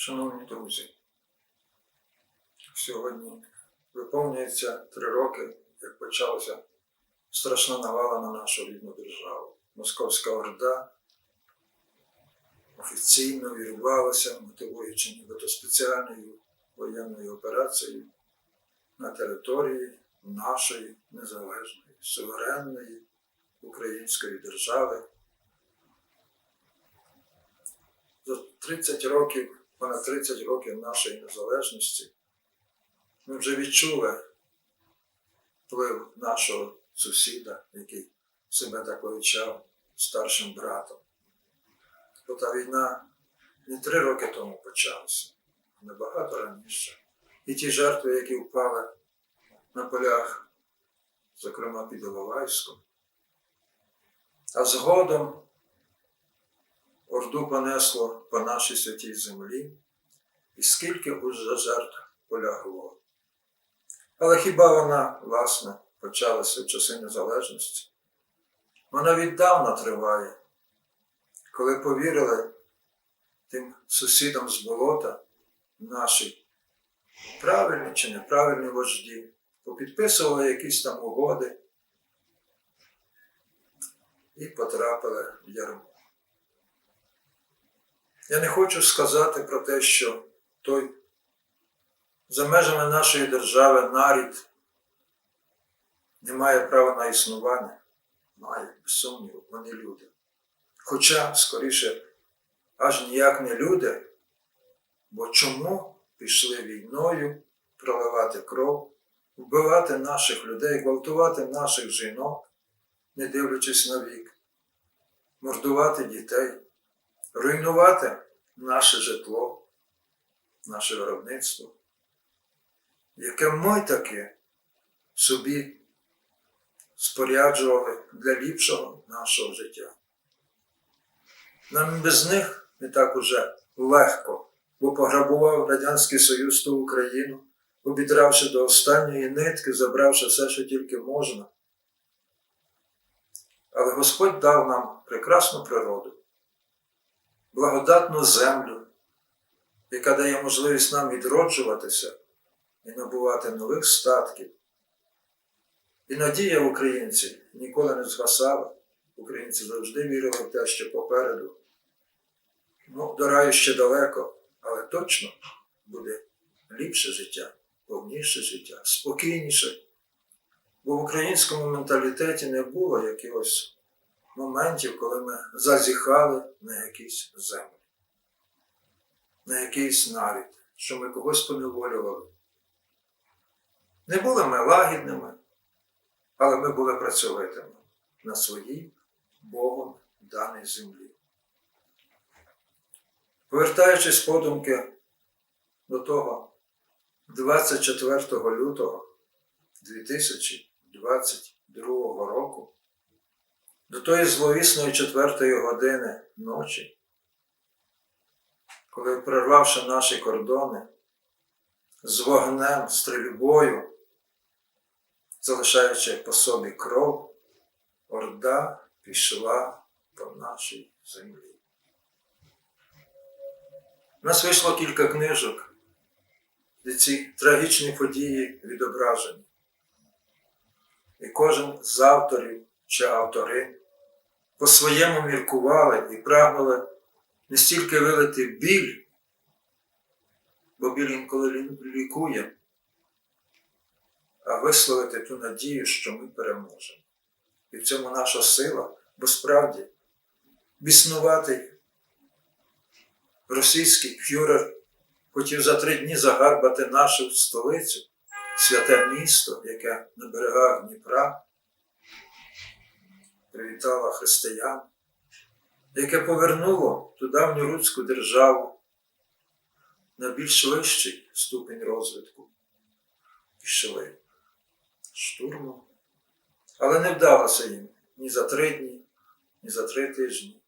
Шановні друзі, сьогодні виповнюється три роки, як почалася страшна навала на нашу рідну державу. Московська орда офіційно вірвалася, мотивуючи нібито спеціальною воєнною операцією на території нашої незалежної, суверенної української держави. За 30 років, понад 30 років нашої незалежності ми вже відчули вплив нашого сусіда, який себе так величав старшим братом. Бо та війна не три роки тому почалася, а набагато раніше. І ті жертви, які впали на полях, зокрема під Іловайськом, а згодом Орду понесло по нашій святій землі, і скільки уже жертв полягло. Але хіба вона, власне, почалася в часи незалежності? Вона віддавна триває, коли повірили тим сусідам з болота наші правильні чи неправильні вожді, попідписували якісь там угоди і потрапили в ярмо. Я не хочу сказати про те, що той за межами нашої держави нарід не має права на існування. Має, без сумніву, вони люди. Хоча, скоріше, аж ніяк не люди, бо чому пішли війною проливати кров, вбивати наших людей, гвалтувати наших жінок, не дивлячись на вік, мордувати дітей, руйнувати наше житло, наше виробництво, яке ми таки собі споряджували для ліпшого нашого життя. Нам без них не так уже легко, бо пограбував Радянський Союз ту Україну, обідравши до останньої нитки, забравши все, що тільки можна. Але Господь дав нам прекрасну природу, благодатну землю, яка дає можливість нам відроджуватися і набувати нових статків. І надія українців ніколи не згасала. Українці завжди вірили в те, що попереду. Ну, до раю ще далеко, але точно буде ліпше життя, повніше життя, спокійніше. Бо в українському менталітеті не було якихось моментів, коли ми зазіхали на якісь землі, на якийсь нарід, що ми когось поневолювали. Не були ми лагідними, але ми були працьовитими на своїй Богом даній землі. Повертаючись подумки до того 24 лютого 2022 року, до тої зловісної четвертої години ночі, коли, прорвавши наші кордони з вогнем, стрільбою, залишаючи по собі кров, орда пішла по нашій землі. У нас вийшло кілька книжок, де ці трагічні події відображені. І кожен з авторів чи автори по-своєму міркували і прагнули не стільки вилити біль, бо біль інколи лікує, а висловити ту надію, що ми переможемо. І в цьому наша сила, бо справді біснуватий російський фюрер хотів за три дні загарбати нашу столицю, святе місто, яке на берегах Дніпра привітало християн, яке повернуло ту давню руську державу на більш вищий ступень розвитку. Пішли штурмом. Але не вдалося їм ні за три дні, ні за три тижні,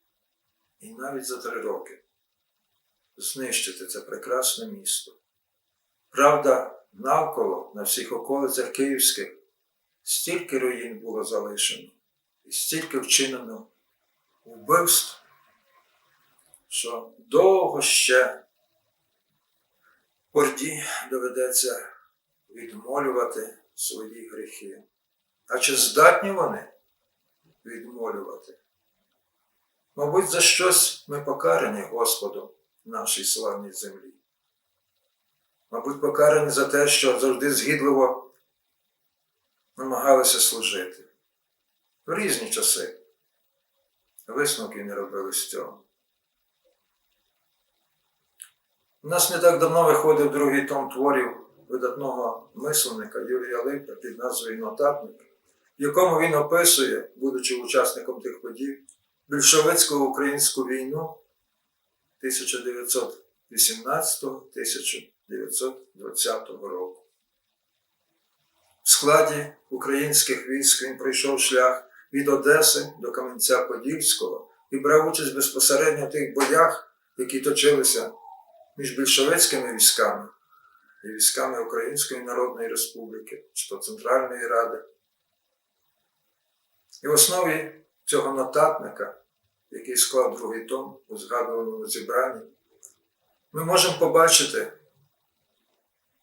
і навіть за три роки знищити це прекрасне місто. Правда, навколо, на всіх околицях Київських, стільки руїн було залишено, і стільки вчинено вбивств, що довго ще Орді доведеться відмолювати свої гріхи. А чи здатні вони відмолювати? Мабуть, за щось ми покарані Господом в нашій славній землі. Мабуть, покарані за те, що завжди згідливо намагалися служити в різні часи. Висновки не робили з цього. У нас не так давно виходив другий том творів видатного мисленника Юрія Липа під назвою Нотатник, в якому він описує, будучи учасником тих подій, більшовицьку українську війну 1918-1920 року. В складі українських військ він пройшов шлях від Одеси до Кам'янця-Подільського і брав участь безпосередньо в тих боях, які точилися між більшовицькими військами і військами Української Народної Республіки чи Центральної Ради. І в основі цього нотатника, який склав другий том у згадуваному зібранні, ми можемо побачити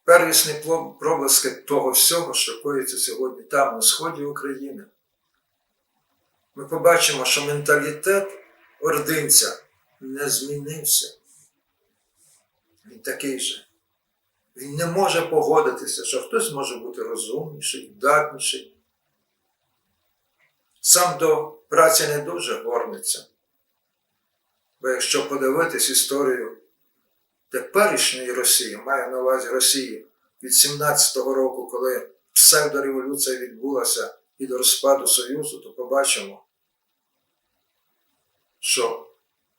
первісні проблиски того всього, що коїться сьогодні там, на сході України. Ми побачимо, що менталітет ординця не змінився. Він такий же. Він не може погодитися, що хтось може бути розумніший, здатніший. Сам до праці не дуже горниться. Бо якщо подивитись історію теперішньої Росії, маю на увазі Росії від 17-го року, коли псевдореволюція відбулася і до розпаду Союзу, то побачимо, що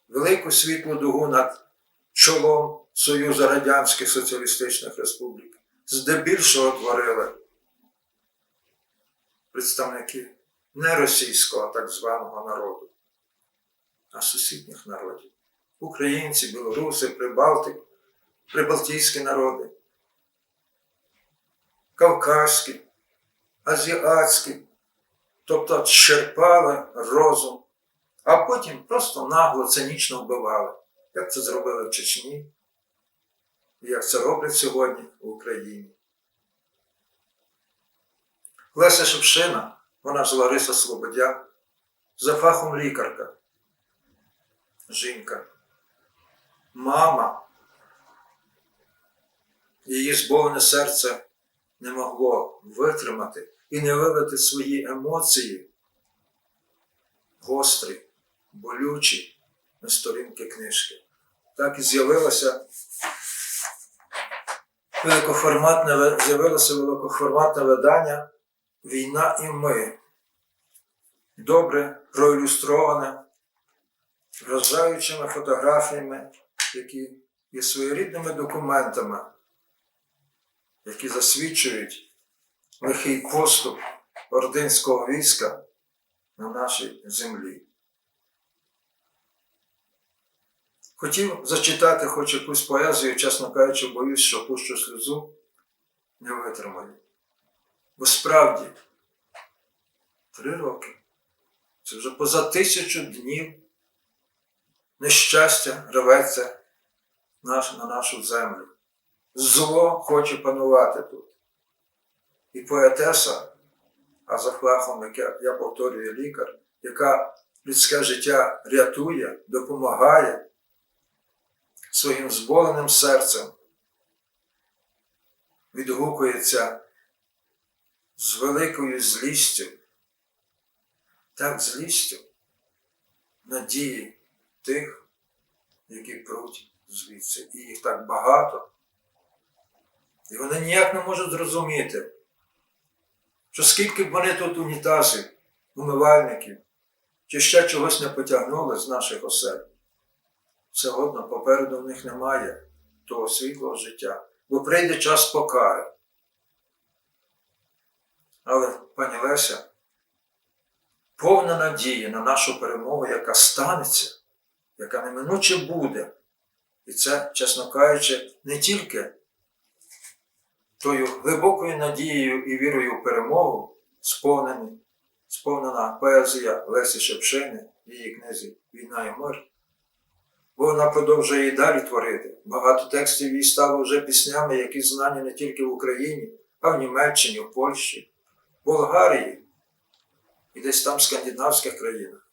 велику світлу дугу над чолом Союзу Радянських Соціалістичних Республік здебільшого творили представники не російського так званого народу, а сусідніх народів. Українці, білоруси, прибалти, прибалтійські народи, кавказькі, азіатські, тобто черпали розум, а потім просто нагло цинічно вбивали, як це зробили в Чечні, як це роблять сьогодні в Україні. Леся Шевшина, вона ж Лариса Слободян, за фахом лікарка, жінка, мама. Її зболене серце не могло витримати і не вивити свої емоції гострі, болючі на сторінки книжки. Так і з'явилося великоформатне, з'явилося великоформатне видання Війна і ми. Добре проілюстроване вражаючими фотографіями, які є своєрідними документами, які засвідчують лихий поступ ординського війська на нашій землі. Хотів зачитати хоч якусь поезію, чесно кажучи, боюсь, що пущу сльозу не витримаю. Бо справді, три роки це вже поза тисячу днів нещастя рветься на нашу землю. Зло хоче панувати тут. І поетеса, а за фахом, як я, я повторюю, лікар, яка людське життя рятує, допомагає своїм зболеним серцем, відгукується з великою злістю, так злістю надії тих, які пруть звідси. І їх так багато. І вони ніяк не можуть зрозуміти, що скільки б вони тут унітазів, умивальників, чи ще чогось не потягнули з наших осель, все одно попереду в них немає того світлого життя, бо прийде час покари. Але, пані Леся, повна надія на нашу перемогу, яка станеться, яка неминуче буде. І це, чесно кажучи, не тільки тою глибокою надією і вірою в перемогу сповнена поезія Лесі Шепшини в її книзі Війна і мир. Бо вона продовжує і далі творити. Багато текстів її стало вже піснями, які знані не тільки в Україні, а в Німеччині, в Польщі, Болгарії і десь там в скандинавських країнах.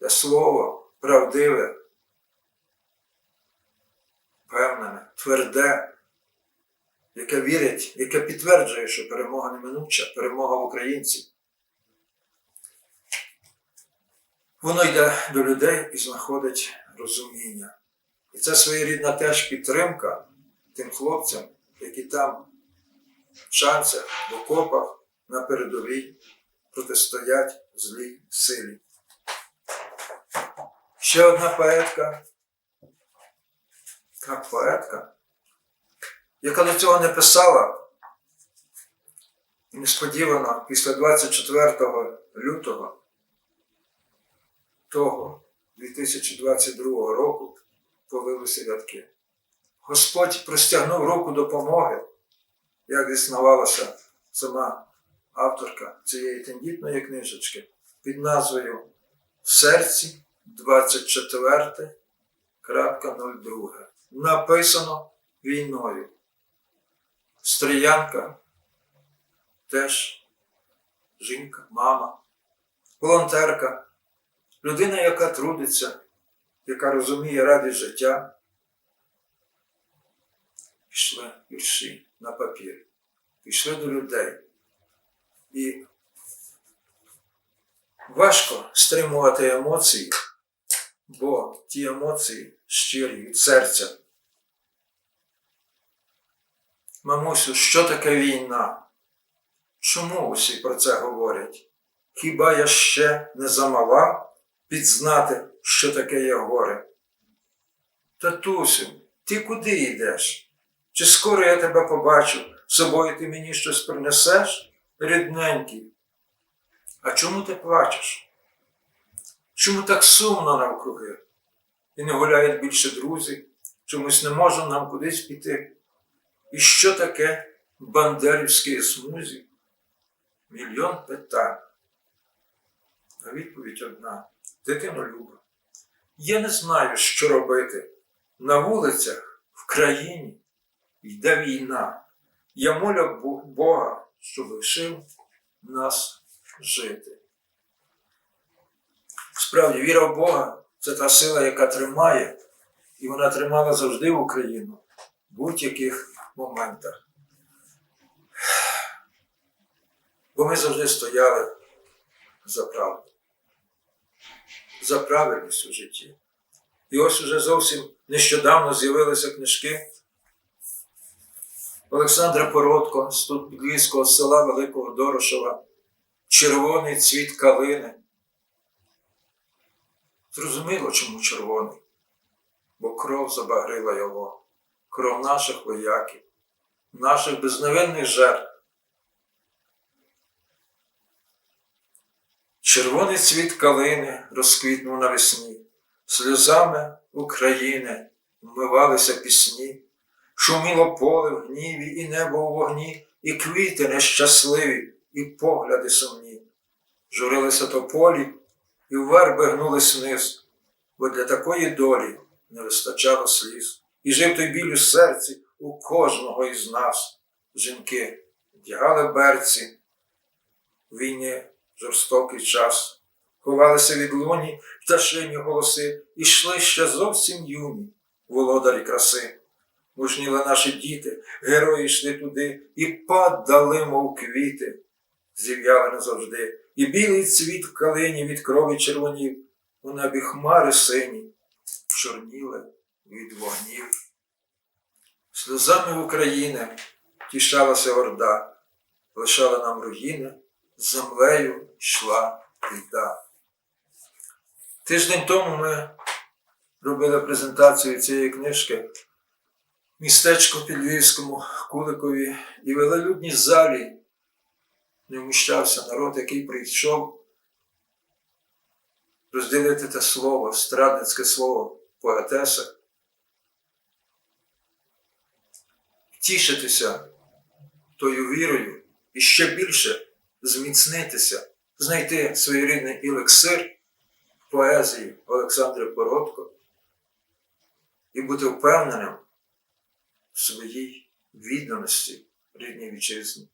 Де слово правдиве, впевнене, тверде, яке вірить, яке підтверджує, що перемога неминуча, перемога українців. Воно йде до людей і знаходить розуміння. І це своєрідна теж підтримка тим хлопцям, які там вчаться в окопах на передовій протистоять злій силі. Ще одна поетка, така поетка, яка до цього не писала, несподівано після 24 лютого того 2022 року полилися рядки. Господь простягнув руку допомоги, як зіснувалася сама авторка цієї тендітної книжечки під назвою В серці 24.02. Написано війною. Стріянка теж жінка, мама, волонтерка, людина, яка трудиться, яка розуміє радість життя. Пішли вірші на папір, пішли до людей. І важко стримувати емоції, бо ті емоції щирі від серця. Мамусю, що таке війна? Чому усі про це говорять? Хіба я ще не замала підзнати, що таке є горе? Татусю, ти куди йдеш? Чи скоро я тебе побачу, з собою ти мені щось принесеш, рідненький? А чому ти плачеш? Чому так сумно навкруги? І не гуляють більше друзі, чомусь не можна нам кудись піти. І що таке бандерівські смузі? Мільйон питань. А відповідь одна. Дитино Люба. Я не знаю, що робити. На вулицях, в країні йде війна. Я молю Бога, щоб лишив нас жити. Справді, віра в Бога це та сила, яка тримає, і вона тримала завжди Україну в будь-яких моментах. Бо ми завжди стояли за правду, за правильність у житті. І ось уже зовсім нещодавно з'явилися книжки Олександра Породко з тут підліського села Великого Дорошова, Червоний цвіт калини. Зрозуміло, чому червоний, бо кров забагрила його, кров наших вояків, наших безневинних жертв. Червоний цвіт калини розквітнув навесні, сльозами України вмивалися пісні, шуміло поле в гніві, і небо у вогні, і квіти нещасливі, і погляди сумні. Журилися тополі, і верби гнулись вниз, бо для такої долі не вистачало сліз. І жив той біль у серці у кожного із нас. Жінки вдягали берці, війні жорстокий час. Ховалися від луні пташині голоси, і йшли ще зовсім юні, володарі краси. Мужніли наші діти, герої йшли туди і падали, мов квіти, зів'яли назавжди, і білий цвіт в калині від крові червонів, у небі хмари сині, чорніли від вогнів. Сльозами України тішалася орда, лишала нам руїни, землею йшла біда. Тиждень тому ми робили презентацію цієї книжки в містечку під Львівському Куликові і в велелюдній залі не вміщався народ, який прийшов розділити те слово, страдницьке слово поетеса, тішитися тою вірою і ще більше зміцнитися, знайти своєрідний елексир поезії Олександри Породко і бути впевненим в своїй відданості рідній вітчизні.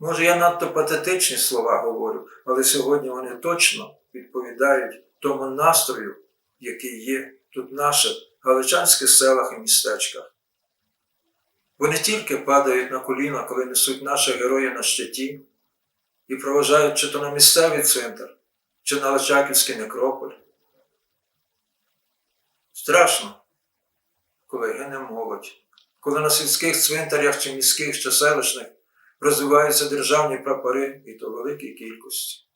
Може, я надто патетичні слова говорю, але сьогодні вони точно відповідають тому настрою, який є тут в наших галичанських селах і містечках. Вони тільки падають на коліна, коли несуть наших героїв на щиті і проважають чи то на місцевий центр, чи на Личаківський некрополь. Страшно, коли гине молодь, коли на сільських цвинтарях чи міських чи селищних розвиваються державні прапори і то великій кількості.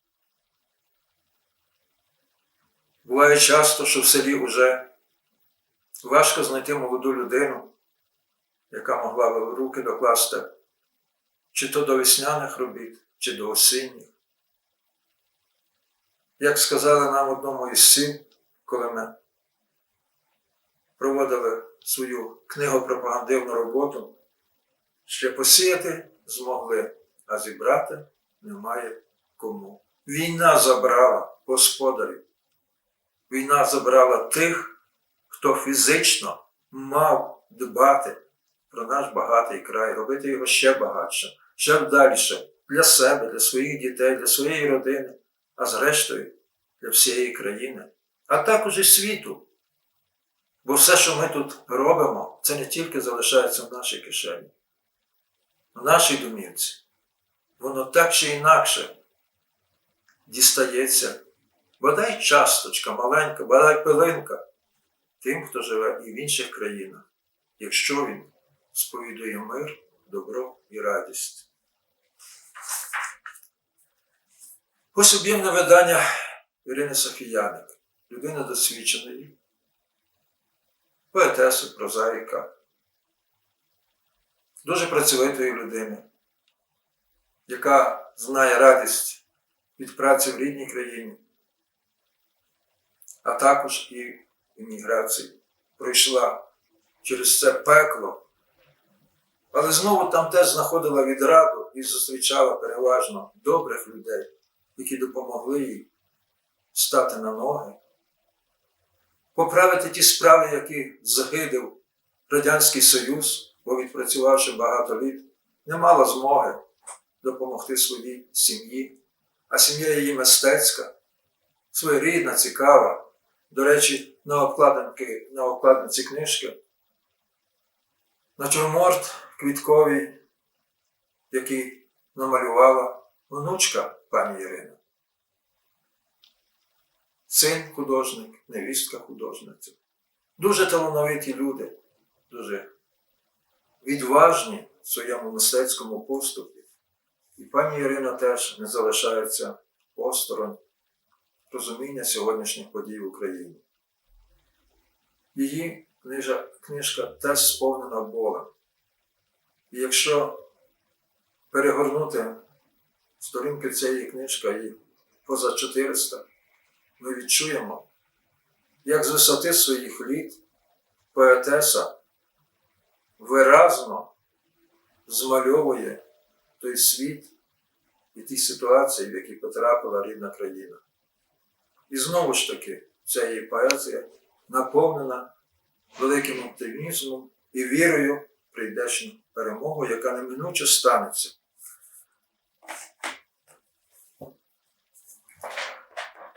Буває часто, що в селі вже важко знайти молоду людину, яка могла б руки докласти чи то до весняних робіт, чи до осінніх. Як сказали нам одному із сіл, коли ми проводили свою книгопропагандивну роботу, ще посіяти змогли, а зібрати немає кому. Війна забрала господарів. Війна забрала тих, хто фізично мав дбати про наш багатий край, робити його ще багатше, ще далі для себе, для своїх дітей, для своєї родини, а зрештою для всієї країни, а також і світу. Бо все, що ми тут робимо, це не тільки залишається в нашій кишені, в нашій домівці. Воно так чи інакше дістається, бодай часточка маленька, бодай пилинка тим, хто живе і в інших країнах, якщо він сповідує мир, добро і радість. Ось об'ємне видання Ірини Софіяник, людина досвідченої, поетеси, прозаїка, дуже працьовитої людини, яка знає радість від праці в рідній країні, а також і в імміграції. Пройшла через це пекло, але знову там теж знаходила відраду і зустрічала переважно добрих людей, які допомогли їй стати на ноги, поправити ті справи, які загидив Радянський Союз, бо відпрацювавши багато літ, не мала змоги допомогти своїй сім'ї, а сім'я її мистецька, своєрідна, цікава. До речі, на обкладинки, на обкладинці книжки, натюрморт квітковий, який намалювала внучка пані Ірина. Син художник, невістка художниця. Дуже талановиті люди, дуже відважні в своєму мистецькому поступі. І пані Ірина теж не залишається осторонь розуміння сьогоднішніх подій в Україні. Її книжка теж сповнена болем. І якщо перегорнути сторінки цієї книжки і поза 400, ми відчуємо, як з висоти своїх літ поетеса виразно змальовує той світ і ті ситуації, в які потрапила рідна країна. І знову ж таки, ця її поезія наповнена великим оптимізмом і вірою в прийдешню перемогу, яка неминуче станеться.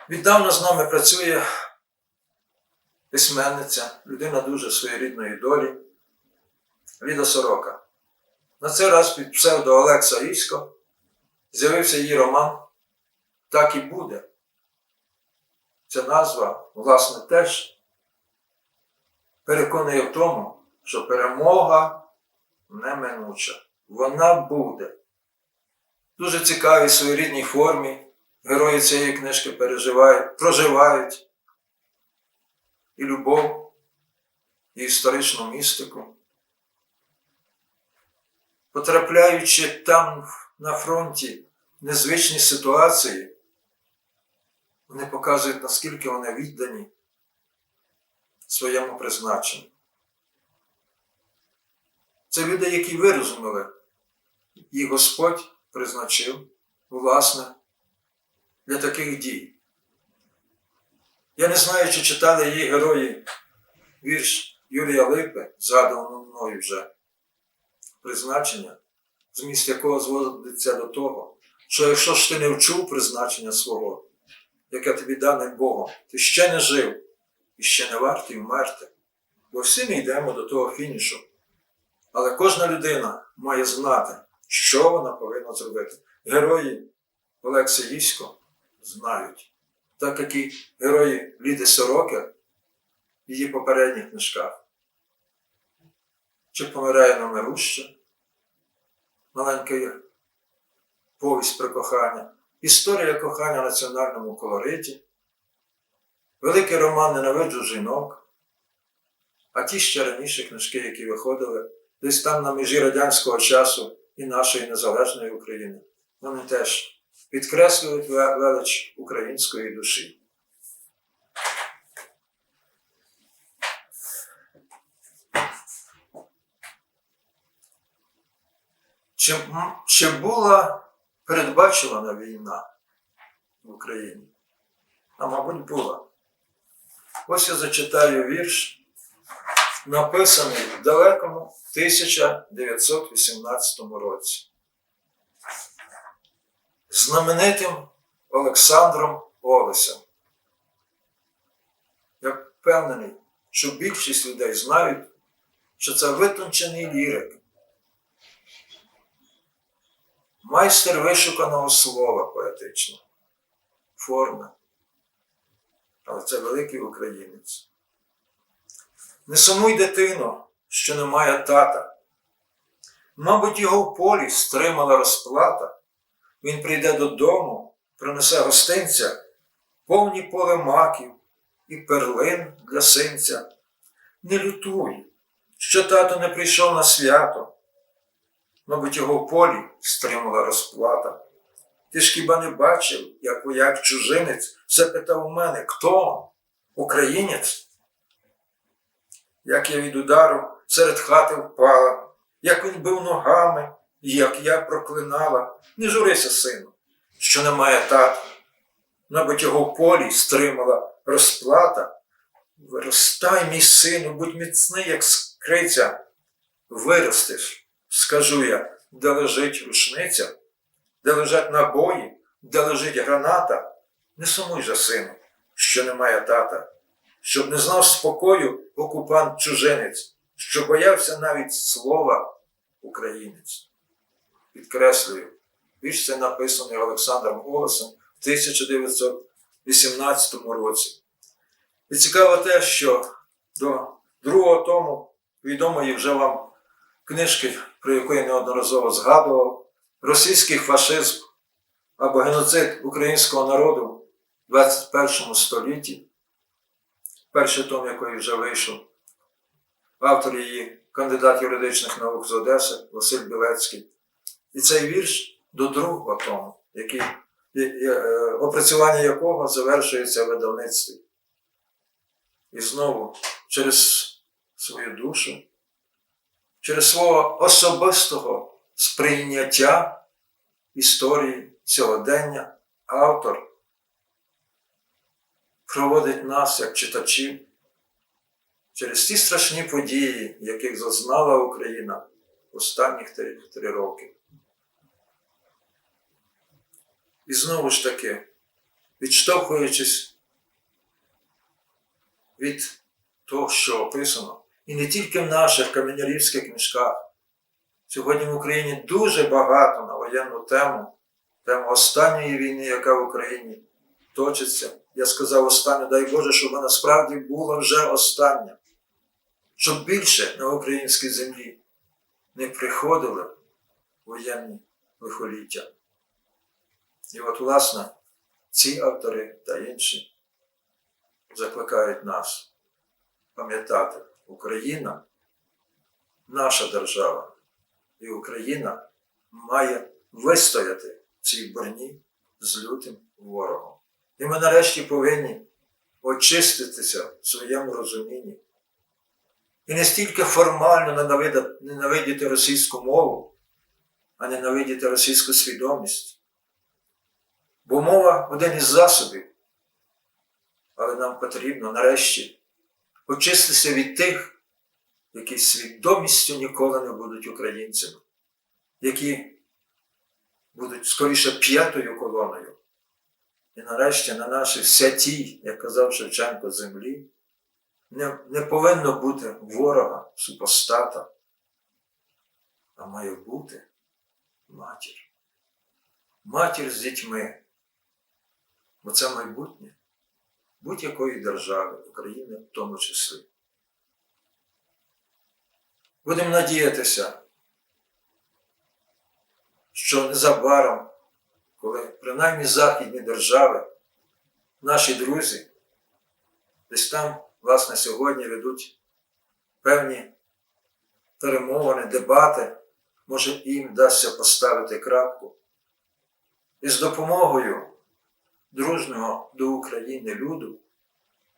Віддавна з нами працює письменниця, людина дуже своєрідної долі, Ліда Сорока. На цей раз під псевдо Олекса Ісько з'явився її роман Так і буде. Ця назва, власне, теж переконує в тому, що перемога неминуча. Вона буде. Дуже цікавій своєрідній формі. Герої цієї книжки переживають, проживають і любов, і історичну містику. Потрапляючи там на фронті незвичні ситуації, вони показують, наскільки вони віддані своєму призначенню. Це люди, які вирозуміли, їх Господь призначив, власне, для таких дій. Я не знаю, чи читали її герої вірш Юрія Липи, згадуваного мною вже призначення, зміст якого зводиться до того, що якщо ж ти не вчув призначення свого, яке тобі дане Богом, ти ще не жив і ще не вартий вмерти. Бо всі ми йдемо до того фінішу. Але кожна людина має знати, що вона повинна зробити. Герої Олекса Їсько знають, так як і герої Ліди Сороки в її попередніх книжках. Чи помирає Номеруща, маленька повість про кохання, історія кохання в національному колориті, великий роман Ненавиджу жінок, а ті ще раніше книжки, які виходили десь там на межі радянського часу і нашої незалежної України, вони теж підкреслюють велич української душі. Чи, чи була передбачувана війна в Україні? А мабуть, була. Ось я зачитаю вірш, написаний в далекому 1918 році. Знаменитим Олександром Олесем. Я впевнений, що більшість людей знають, що це витончений лірик, майстер вишуканого слова поетичного, форми. Але це великий українець. Не сумуй дитино, що немає тата. Мабуть, його в полі стримала розплата. Він прийде додому, принесе гостинця, повні поле маків і перлин для синця. Не лютуй, що тато не прийшов на свято. Мабуть, його в полі стримала розплата. Ти ж хіба не бачив, як вояк чужинець все питав у мене, хто? Українець? Як я від удару серед хати впала, як він бив ногами, як я проклинала, не журися, сину, що немає тата. Мабуть, його в полі стримала розплата. Виростай, мій сину, будь міцний, як скриця. Виростеш, скажу я, де лежить рушниця, де лежать набої, де лежить граната. Не сумуй же, сину, що немає тата, щоб не знав спокою окупант чужинець, що боявся навіть слова українець. Підкреслюю, вірш це написаний Олександром Голосом в 1918 році. І цікаво те, що до другого тому відомої вже вам книжки, про яку я неодноразово згадував, російський фашизм або геноцид українського народу в 21 столітті, перший том якої вже вийшов, автор її кандидат юридичних наук з Одеси Василь Білецький. І цей вірш до другого тому, який, е, опрацювання якого завершується в видавництві. І знову через свою душу, через свого особистого сприйняття історії сьогодення автор проводить нас, як читачів, через ті страшні події, яких зазнала Україна останніх три роки. І знову ж таки, відштовхуючись від того, що описано, і не тільки в наших каменярівських книжках. Сьогодні в Україні дуже багато на воєнну тему, тему останньої війни, яка в Україні точиться. Я сказав останню, дай Боже, щоб вона насправді була вже остання, щоб більше на українській землі не приходили воєнні лихоліття. І от, власне, ці автори та інші закликають нас пам'ятати, Україна наша держава, і Україна має вистояти в цій борні з лютим ворогом. І ми нарешті повинні очиститися в своєму розумінні. І не стільки формально ненавидіти російську мову, а ненавидіти російську свідомість. Бо мова один із засобів, Але нам потрібно нарешті очиститися від тих, які свідомістю ніколи не будуть українцями, які будуть скоріше п'ятою колоною. І нарешті на нашій святій, як казав Шевченко, землі, не, не повинно бути ворога, супостата, а має бути матір. Матір з дітьми. Бо це майбутнє будь-якої держави, України в тому числі. Будемо надіятися, що незабаром, коли принаймні західні держави, наші друзі, десь там, власне, сьогодні ведуть певні перемовини, дебати, може їм вдасться поставити крапку. І з допомогою дружнього до України люду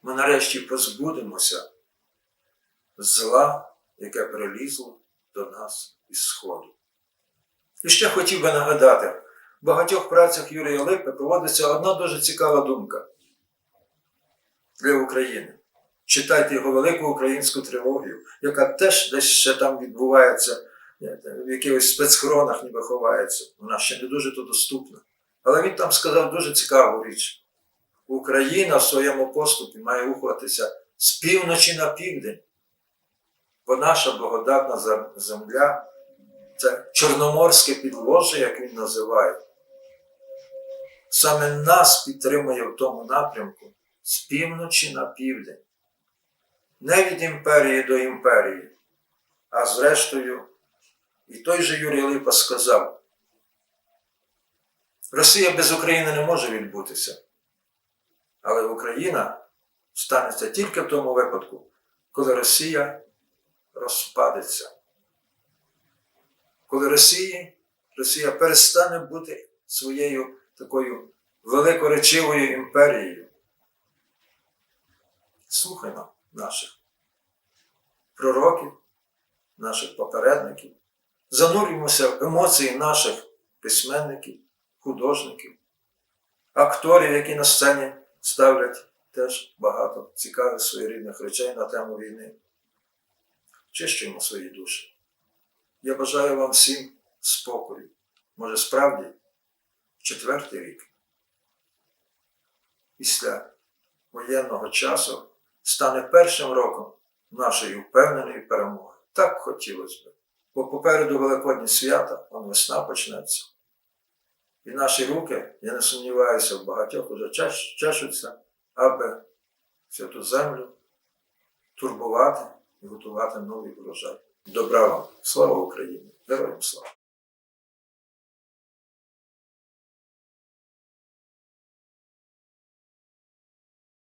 ми нарешті позбудемося зла, яке прилізло до нас із Сходу. І ще хотів би нагадати, в багатьох працях Юрія Липи проводиться одна дуже цікава думка для України. Читайте його велику українську трилогію, яка теж десь ще там відбувається, в якихось спецхронах ніби ховається. Вона ще не дуже то доступна. Але він там сказав дуже цікаву річ. Україна в своєму поступі має рухатися з півночі на південь, бо наша благодатна земля це чорноморське підложжя, як він називає. Саме нас підтримує в тому напрямку з півночі на південь. Не від імперії до імперії, а зрештою, і той же Юрій Липа сказав, Росія без України не може відбутися. Але Україна станеться тільки в тому випадку, коли Росія розпадеться. Коли Росії, Росія перестане бути своєю такою великоречивою імперією. Слухаймо наших пророків, наших попередників, занурюємося в емоції наших письменників, художників, акторів, які на сцені ставлять теж багато цікавих своєрідних речей на тему війни. Чищуємо свої душі. Я бажаю вам всім спокою. Може, справді, четвертий рік після воєнного часу стане першим роком нашої впевненої перемоги. Так хотілося б. Бо попереду Великодні свята, он весна почнеться. І наші руки, я не сумніваюся, в багатьох уже чеш- чешуться, аби святу землю турбувати і готувати новий урожай. Добра вам! Слава Україні! Героям слава!